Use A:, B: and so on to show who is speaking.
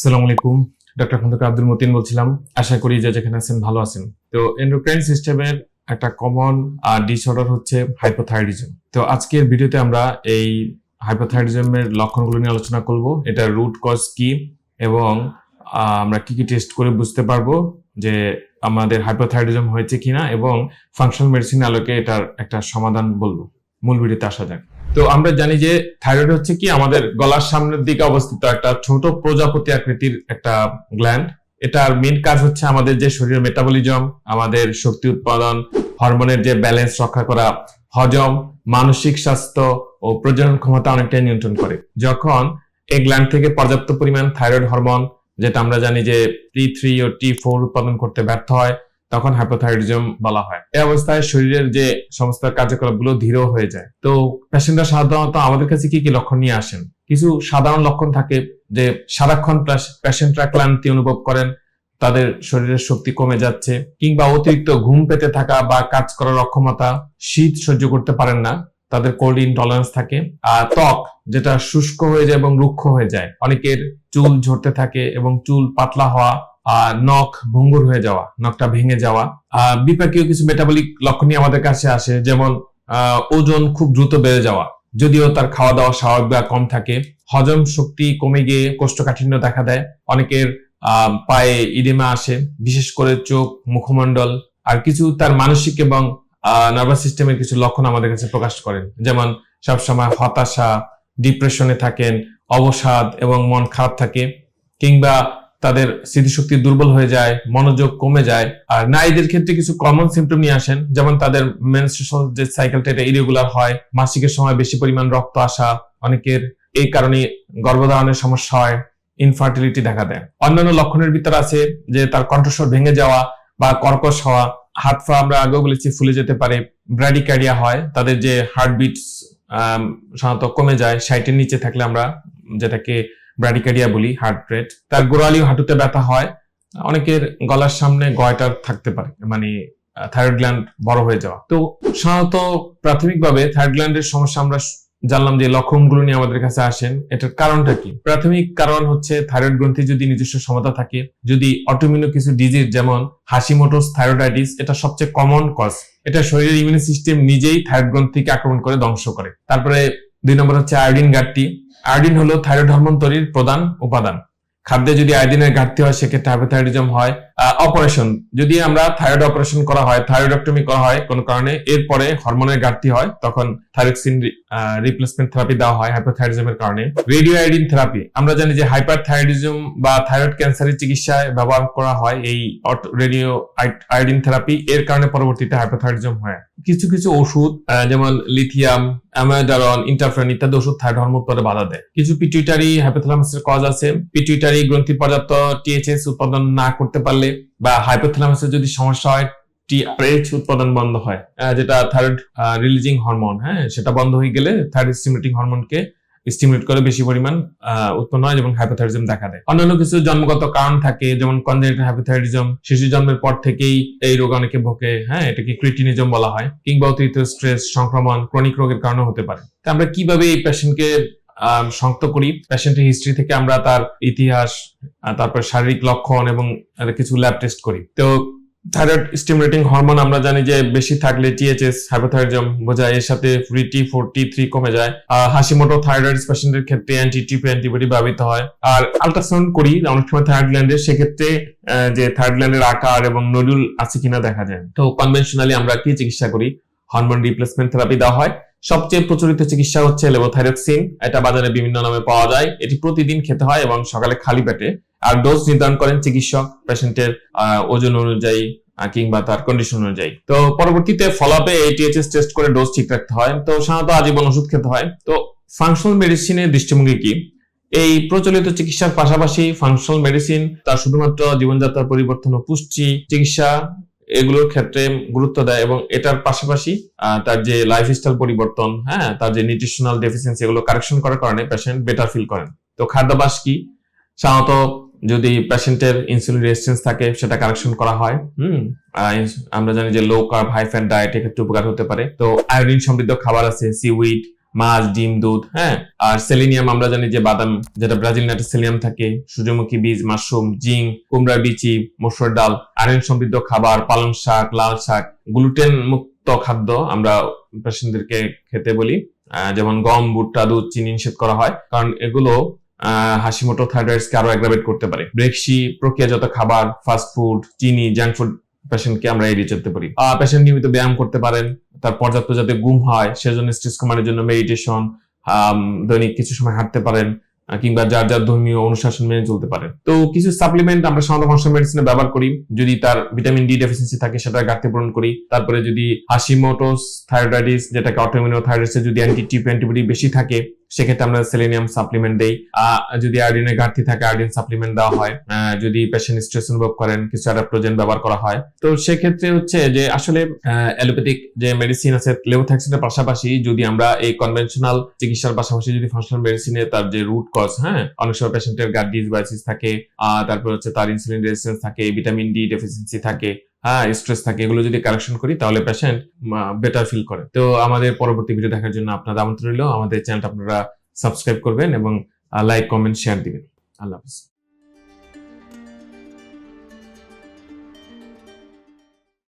A: আসসালামু আলাইকুম ডক্টর খন্দকার আব্দুল মতিন বলছিলাম। আশা করি যে যেখানে আছেন ভালো আছেন। তো এন্ডোক্রাইন সিস্টেমের একটা কমন ডিসঅর্ডার হচ্ছে হাইপোথাইরয়েডিজম তো আজকের ভিডিওতে আমরা এই হাইপোথাইরয়েডিজমের লক্ষণগুলো নিয়ে আলোচনা করব। এটা রুট কজ কি এবং আমরা কি কি টেস্ট করে বুঝতে পারব যে আমাদের হাইপোথাইরয়েডিজম হয়েছে কিনা এবং ফাংশনাল মেডিসিন আলোকে এটার একটা সমাধান বলব। মূল ভিডিওতে আসা যাক। তো আমরা জানি যে থাইরয়েড হচ্ছে কি আমাদের গলার সামনের দিকে অবস্থিত একটা ছোট প্রজাপতি আকৃতির একটা গ্ল্যান্ড এটার মেন কাজ হচ্ছে আমাদের যে শরীরের মেটাবলিজম আমাদের শক্তি উৎপাদন হরমোনের যে ব্যালেন্স রক্ষা করা, হজম, মানসিক স্বাস্থ্য ও প্রজনন ক্ষমতা অনেকটাই নিয়ন্ত্রণ করে। যখন এই গ্ল্যান্ড থেকে পর্যাপ্ত পরিমাণ থাইরয়েড হরমোন যেটা আমরা জানি যে টি থ্রি ও টি ফোর উৎপাদন করতে ব্যর্থ হয় তখন হাইপোথাইরয়েডিজম বলা হয়। এই অবস্থায় শরীরের যে সমস্ত কার্যকলাপগুলো ধীর হয়ে যায়। তো পেশেন্টরা সাধারণত আমাদের কাছে কি কি লক্ষণ নিয়ে আসেন? কিছু সাধারণ লক্ষণ থাকে যে সারাক্ষণ পেশেন্টরা ক্লান্তি অনুভব করেন, তাদের শরীরের শক্তি কমে যাচ্ছে, কিংবা অতিরিক্ত ঘুম পেতে থাকা বা কাজ করার অক্ষমতা শীত সহ্য করতে পারেন না, তাদের কোল্ড ইনটলারেন্স থাকে, আর ত্বক, যেটা শুষ্ক হয়ে যায় এবং রুক্ষ হয়ে যায়। অনেকের চুল ঝরতে থাকে এবং চুল পাতলা হওয়া নখ ভঙ্গুর হয়ে যাওয়া নখটা ভেঙে যাওয়া। বিপাকীয় কিছু মেটাবলিক লক্ষণ আমাদের কাছে আসে, যেমন ওজন খুব দ্রুত বেড়ে যাওয়া, যদিও তার খাওয়া দাওয়া স্বাভাবিক বা কম থাকে। হজম শক্তি কমে গিয়ে কোষ্ঠকাঠিন্য দেখা দেয়, অনেকের পায়ে ইডেমা আসে, বিশেষ করে চোখ, মুখমণ্ডল, আর কিছু তার মানসিক এবং নার্ভাস সিস্টেমের কিছু লক্ষণ আমাদের কাছে প্রকাশ করেন। যেমন, সবসময় হতাশা ডিপ্রেশনে থাকেন, অবসাদ এবং মন খারাপ থাকে, কিংবা তাদের স্মৃতিশক্তি দুর্বল হয়ে যায়, মনোযোগ কমে যায়। আর নারীদের ক্ষেত্রে কিছু কমন সিমটম নিয়ে আসেন, যেমন তাদের মেনস্ট্রুয়াল যে সাইকেলটা এটা ইরেগুলার হয়, মাসিকের সময় বেশি পরিমাণ রক্ত আসা, অনেকের এই কারণে গর্ভধারণের সমস্যা হয় ইনফার্টিলিটি দেখা দেয়। অন্যান্য লক্ষণের ভিতর আছে যে তার কণ্ঠস্বর ভেঙে যাওয়া বা কর্কশ হওয়া, হাত পা আমরা আগেও বলেছি ফুলে যেতে পারে ব্র্যাডিকার্ডিয়া হয়, তাদের যে হার্টবিট সাধারণত কমে যায় সাইটের নিচে থাকলে আমরা যেটাকে ব্র্যাডিকার্ডিয়া বলি হার্ট রেট তার গোড়ালি ও হাঁটুতে ব্যথা হয়। অনেকের গলার সামনে গয়টার থাকতে পারে মানে থাইরয়েড গ্ল্যান্ড বড় হয়ে যাওয়া। তো সাধারণত প্রাথমিকভাবে থাইরয়েড গ্ল্যান্ডের সমস্যা আমরা জানলাম যে লক্ষণগুলো নিয়ে আমাদের কাছে আসেন। এটার কারণটা কি? প্রাথমিক কারণ হচ্ছে থাইরয়েড গ্রন্থি যদি নিজস্ব সমতা থাকে, যদি অটোমিনো কিছু ডিজিজ যেমন হাসিমোটোস থাইরয়েডাইটিস এটা সবচেয়ে কমন কজ এটা শরীরের ইমিউনি সিস্টেম নিজেই থাইরয়েড গ্রন্থিকে আক্রমণ করে ধ্বংস করে। তারপরে দুই নম্বর হচ্ছে আয়োডিন ঘাটতি। আয়োডিন হলো থাইরয়েড হরমোন তৈরির প্রধান উপাদান। খাদ্যে যদি আয়োডিনের ঘাটতি হয়, সেক্ষেত্রে হাইপোথাইরয়েডিজম হয়। অপারেশন যদি আমরা থাইরয়েড অপারেশন করা হয় থাইরয়েডক্টমি করা হয়, কোনো কারণে এরপরে হরমোনের ঘাটতি হয়, তখন থাইরক্সিন রিপ্লেসমেন্ট থেরাপি দেওয়া হয় হাইপোথাইরয়েডিজমের কারণে। রেডিও আয়োডিন থেরাপি আমরা জানি যে হাইপারথাইরয়েডিজম বা থাইরয়েড ক্যান্সারের চিকিৎসায় ব্যবহার করা হয় এই রেডিও আয়োডিন থেরাপি এর কারণে পরবর্তীতে হাইপোথাইরয়েডিজম হয়। কিছু কিছু ওষুধ যেমন লিথিয়াম অ্যামাডারন ইন্টারফেরন ইত্যাদি ওষুধ থাইরয়েড হরমোন উৎপাদনে বাধা দেয়। কিছু পিটুইটারি হাইপোথ্যালামাসের কজ আছে। পিটুইটারি গ্রন্থি পর্যাপ্ত টিএইচএস উৎপাদন না করতে পারলে বা হাইপোথ্যালামাসের যদি সমস্যা হয় টিআরএইচ উৎপাদন বন্ধ হয় যেটা থাইরয়েড রিলিজিং হরমোন হ্যাঁ সেটা বন্ধ হয়ে গেলে থাইরয়েড স্টিমুলেটিং হরমোনকে স্টিমুলেট করে বেশি পরিমাণ উৎপন্ন হয় এবং হাইপোথাইরিজম দেখা দেয়। অন্যান্য কিছু জন্মগত কারণ থাকে, যেমন কনজেনিটাল হাইপোথাইরিজম শিশু জন্মের পর থেকেই এই রোগ অনেকে ভোগে হ্যাঁ এটাকে ক্রিটিনিজম বলা হয়, কিংবা অতিরিক্ত স্ট্রেস সংক্রমণ ক্রনিক রোগের কারণে হতে পারে। আমরা কীভাবে এই পেশেন্টকে শনাক্ত করি। পেশেন্টের হিস্ট্রি থেকে আমরা তার ইতিহাস তারপর শারীরিক লক্ষণ এবং কিছু ল্যাব টেস্ট করি। তো থাইরয়েড স্টিমুলেটিং হরমোন আমরা জানি যে বেশি থাকলে টিএইচএস হাইপোথাইরয়েডিজম বোঝায়, এর সাথে free T four T three কমে যায়। আর হাসিমোটো থাইরয়েড পেশেন্টের ক্ষেত্রে অ্যান্টি টিপি অ্যান্টিবডি ব্যবহৃত হয়। আর আলট্রাসাউন্ড করি, অনেক সময় থাইরয়েড গ্ল্যান্ডের সেক্ষেত্রে যে থাইরয়েড গ্ল্যান্ডের আকার এবং নডুল আছে কিনা দেখা যায়। তো কনভেনশনালি আমরা কি চিকিৎসা করি? হরমোন রিপ্লেসমেন্ট থেরাপি দেওয়া হয়। সবচেয়ে প্রচলিত চিকিৎসা হচ্ছে লেবোথাইরক্সিন। এটা বাজারে বিভিন্ন নামে পাওয়া যায়। এটি প্রতিদিন খেতে হয় এবং সকালে খালি পেটে। আর ডোজ নির্ধারণ করেন চিকিৎসক পেশেন্টের ওজন অনুযায়ী কিংবা তার কন্ডিশন অনুযায়ী। তো পরবর্তীতে ফলাপে এই টিএইচএস টেস্ট করে ডোজ ঠিক রাখতে হয়। তো সাধারণত আজীবন ওষুধ খেতে হয়। তো ফাংশনাল মেডিসিনের দৃষ্টিভঙ্গি কি? এই প্রচলিত চিকিৎসার পাশাপাশি ফাংশনাল মেডিসিন তার শুধুমাত্র জীবনযাত্রার পরিবর্তন ও পুষ্টি, চিকিৎসা এগুলোর ক্ষেত্রে গুরুত্ব দেয় এবং এটার পাশাপাশি তার যে লাইফস্টাইল পরিবর্তন হ্যাঁ তার যে নিউট্রিশনাল ডেফিসিয়েন্সি এগুলো কারেকশন করার কারণে পেশেন্ট বেটার ফিল করেন। তো খাদ্যাভ্যাস কি? সাধারণত যদি পেশেন্টের ইনসুলিন রেজিস্ট্যান্স থাকে, সেটা কারেকশন করা হয়, হুম আমরা জানি যে low carb high fat diet এক্ষেত্রে উপকার হতে পারে। তো আয়োডিন সমৃদ্ধ খাবার আছে সিউইড মাছ, ডিম, দুধ হ্যাঁ? আর সেলিনিয়াম আমরা জানি যে বাদাম, যেটা ব্রাজিল নাটে সেলিনিয়াম থাকে, সূর্যমুখী বীজ, মাশরুম, জিঙ্ক, কুমড়ার বিচি, মসুর ডাল, আয়রন সমৃদ্ধ খাবার, পালং শাক, লাল শাক গ্লুটেন মুক্ত খাদ্য আমরা পেশেন্টদেরকে খেতে বলি। যেমন গম, ভুট্টা, দুধ, চিনি নিষেধ করা হয়, কারণ এগুলো হাসিমোটো থাইরয়েডস কে আরও অ্যাগ্রাভেট করতে পারে। ব্রেকসি প্রক্রিয়াজাত খাবার, ফাস্ট ফুড, চিনি, জাঙ্ক ফুড পেশেন্টকে আমরা এড়িয়ে চলতে পারি। পেশেন্ট নিয়মিত ব্যায়াম করতে পারেন তার পর্যাপ্ত যাতে ঘুম হয়, সেজন্য স্ট্রেস কমানোর জন্য মেডিটেশন দৈনিক কিছু সময় হাঁটতে পারেন কিংবা যার যার ধর্মীয় অনুশাসন মেনে চলতে পারেন। তো কিছু সাপ্লিমেন্ট আমরা সাধারণ ফাংশনাল মেডিসিনে ব্যবহার করি। যদি তার ভিটামিন ডি ডেফিসিয়েন্সি থাকে, সেটা ঘাটতি পূরণ করি। তারপরে যদি হাসিমোটোস থাইরয়েডাইটিস যেটাকে অটোমিনো থাইরয়েডস যদি অ্যান্টি টিপ অ্যান্টিবডি বেশি থাকে সেক্ষেত্রে আমরা সেলেনিয়াম সাপ্লিমেন্ট দেই। যদি আয়োডিনের ঘাটতি থাকে আয়োডিন সাপ্লিমেন্ট দেওয়া হয়। যদি পেশেন্ট স্ট্রেস অনুভব করেন, কিছু অ্যাডাপ্টোজেন ব্যবহার করা হয়। তো সেক্ষেত্রে হচ্ছে যে, আসলে অ্যালোপ্যাথিক যে মেডিসিন আছে লেভোথ্যাক্সিনের পাশাপাশি যদি আমরা এই কনভেনশনাল চিকিৎসার পাশাপাশি যদি ফাংশনাল মেডিসিনে তার যে রুট কজ হ্যাঁ অনেক সময় পেশেন্টের গাট ডিসবায়োসিস থাকে তারপর হচ্ছে তার ইনসুলিন রেজিস্ট্যান্স থাকে ভিটামিন ডি ডেফিসিয়েন্সি থাকে হ্যাঁ স্ট্রেস থাকে, এগুলো যদি কালেকশন করি, তাহলে পেশেন্ট বেটার ফিল করে। তো আমাদের পরবর্তী ভিডিও দেখার জন্য আপনার আমন্ত্রণ রইল। আমাদের চ্যানেলটা আপনারা সাবস্ক্রাইব করবেন এবং লাইক কমেন্ট শেয়ার দিবেন। আল্লাহ হাফিজ।